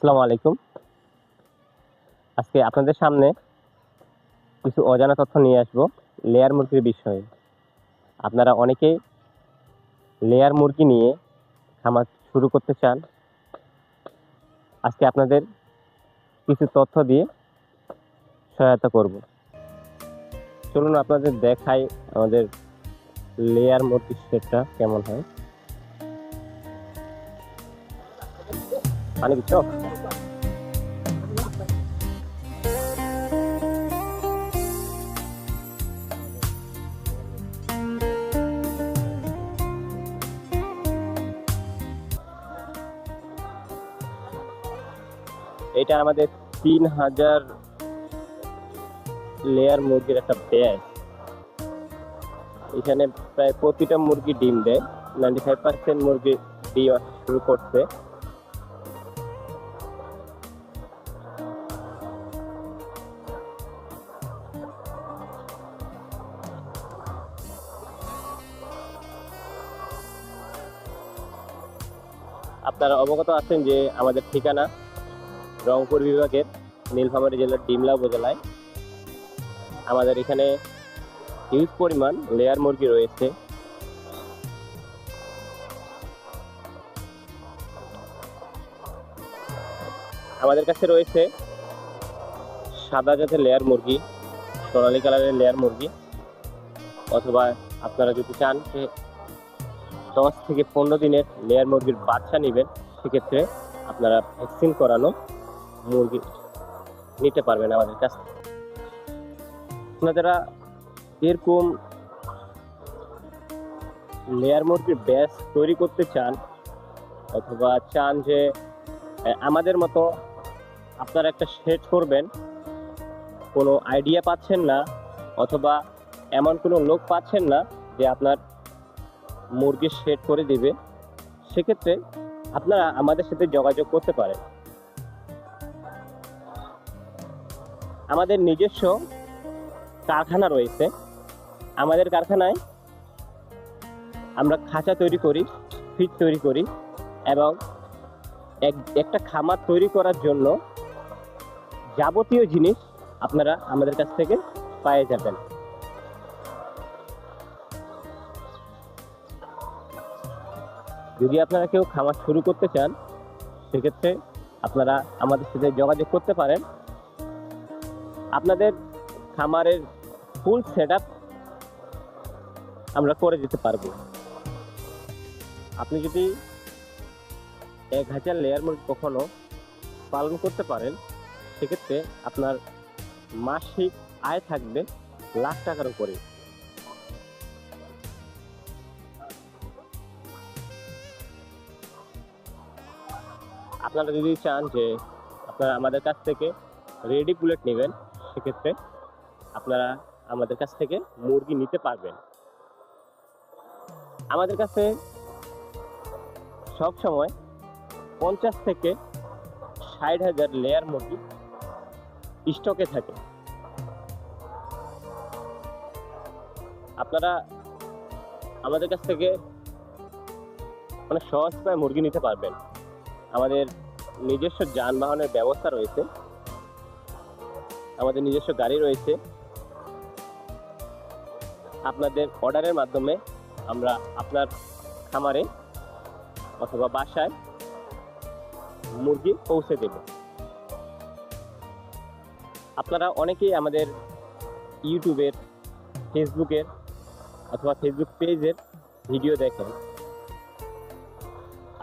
আসসালামু আলাইকুম। আজকে আপনাদের সামনে কিছু অজানা তথ্য নিয়ে আসব লেয়ার মুরগির বিষয়ে। আপনারা অনেকেই লেয়ার মুরগি নিয়ে খামার শুরু করতে চান। আজকে আপনাদের কিছু তথ্য দিয়ে সহায়তা করব। চলুন আপনাদের দেখাই আমাদের লেয়ার মুরগির সেটটা কেমন হয়। এটা আমাদের তিন হাজার লেয়ার মুরগির একটা ব্যাগ এখানে প্রায় প্রতিটা মুরগি ডিম দেয়। নাইনটি ফাইভ পার্সেন্ট মুরগি দিয়ে শুরু করছে। আপনারা অবগত আছেন যে আমাদের ঠিকানা রংপুর বিভাগের নীলফামারী জেলার ডিমলা উপজেলায় আমাদের এখানে হিউজ পরিমাণ লেয়ার মুরগি রয়েছে। আমাদের কাছে রয়েছে সাদা জাতের লেয়ার মুরগি, সোনালী কালারের লেয়ার মুরগি। অথবা আপনারা যদি চান যে দশ থেকে পনেরো দিনের লেয়ার মুরগির বাচ্চা নেবেন, সেক্ষেত্রে আপনারা ভ্যাকসিন করানো মুরগি নিতে পারবেন আমাদের কাছ থেকে। আপনারা এরকম লেয়ার মুরগির ব্যাস তৈরি করতে চান, অথবা চান যে আমাদের মতো আপনারা একটা সেট করবেন, কোনো আইডিয়া পাচ্ছেন না, অথবা এমন কোনো লোক পাচ্ছেন না যে আপনার মুরগি শেড করে দিবে, সেক্ষেত্রে আপনারা আমাদের সাথে যোগাযোগ করতে পারেন। আমাদের নিজস্ব কারখানা রয়েছে। আমাদের কারখানায় আমরা খাঁচা তৈরি করি ফিট তৈরি করি এবং এক, একটা খামার তৈরি করার জন্য যাবতীয় জিনিস আপনারা আমাদের কাছ থেকে পায়ে যাবেন। যদি আপনারা কেউ খামার শুরু করতে চান, সেক্ষেত্রে আপনারা আমাদের সাথে যোগাযোগ করতে পারেন। আপনাদের খামারের ফুল সেট আমরা করে দিতে পারব। আপনি যদি এক হাজার লেয়ার মুরগি কখনো পালন করতে পারেন, সেক্ষেত্রে আপনার মাসিক আয় থাকবে লাখ টাকার উপরে। আপনারা যদি চান যে আপনারা আমাদের কাছ থেকে রেডি বুলেট নেবেন সেক্ষেত্রে আপনারা আমাদের কাছ থেকে মুরগি নিতে পারবেন। আমাদের কাছে সব সময় পঞ্চাশ থেকে ষাট হাজার লেয়ার মুরগি স্টকে থাকে। আপনারা আমাদের কাছ থেকে অনেক সহজ প্রায় মুরগি নিতে পারবেন। আমাদের নিজস্ব যানবাহনের ব্যবস্থা রয়েছে। আমাদের নিজস্ব গাড়ি রয়েছে। আপনাদের অর্ডারের মাধ্যমে আমরা আপনার খামারে অথবা বাসায় মুরগি পৌঁছে দেব। আপনারা অনেকেই আমাদের ইউটিউবের, ফেসবুকের অথবা ফেসবুক পেজের ভিডিও দেখেন।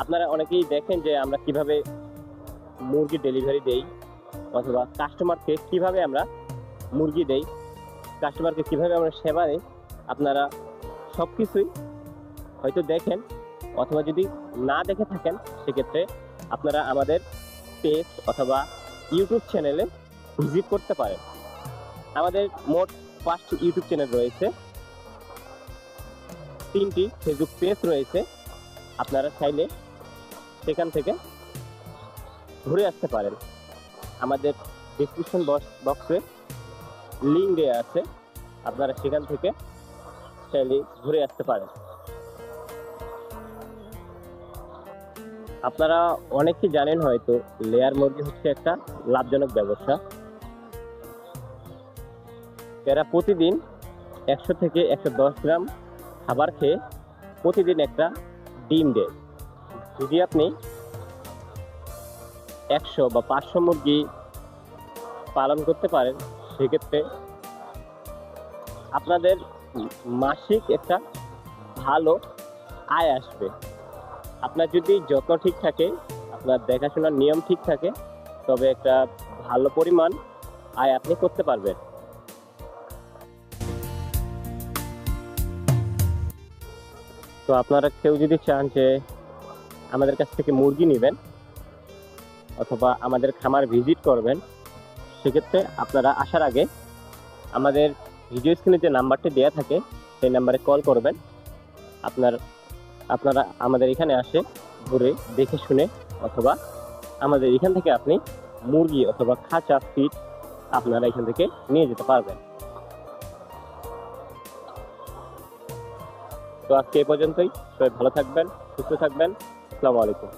আপনারা অনেকেই দেখেন যে আমরা কীভাবে মুরগি ডেলিভারি দেই। অথবা কাস্টমারকে কীভাবে আমরা মুরগি দেই কাস্টমারকে কীভাবে আমরা সেবা দিই, আপনারা সব কিছুই হয়তো দেখেন অথবা যদি না দেখে থাকেন, সেক্ষেত্রে আপনারা আমাদের পেজ অথবা ইউটিউব চ্যানেলে ভিজিট করতে পারেন। আমাদের মোট পাঁচটি ইউটিউব চ্যানেল রয়েছে। তিনটি ফেসবুক পেজ রয়েছে। আপনারা চাইলে সেখান থেকে ঘুরে আসতে পারেন। আমাদের ডিসক্রিপশন বক্সে লিঙ্ক দেওয়া আছে। আপনারা সেখান থেকে চাইলে ঘুরে আসতে পারেন। আপনারা অনেকেই জানেন হয়তো লেয়ার মুরগি হচ্ছে একটা লাভজনক ব্যবসা। এরা প্রতিদিন একশো থেকে একশো দশ গ্রাম খাবার খেয়ে প্রতিদিন একটা ডিম দেয়। যদি আপনি একশো বা পাঁচশো মুরগি পালন করতে পারেন, সেক্ষেত্রে আপনাদের মাসিক একটা ভালো আয় আসবে। আপনার যদি যত্ন ঠিক থাকে, আপনার দেখাশোনার নিয়ম ঠিক থাকে, তবে একটা ভালো পরিমাণ আয় আপনি করতে পারবেন। তো আপনারা কেউ যদি চান যে আমাদের কাছ থেকে মুরগি নেবেন অথবা আমাদের খামার ভিজিট করবেন, সেক্ষেত্রে আপনারা আসার আগে আমাদের ভিডিও স্ক্রিনে যে নাম্বারটি দেওয়া থাকে, সেই নাম্বারে কল করবেন। আপনার, আপনারা আমাদের এখানে আসে ঘুরে দেখে শুনে অথবা আমাদের এখান থেকে আপনি মুরগি অথবা খাঁচা ফিট আপনারা এখান থেকে নিয়ে যেতে পারবেন। তো আজকে এ পর্যন্তই। সবাই ভালো থাকবেন, সুস্থ থাকবেন। আসসালামু আলাইকুম।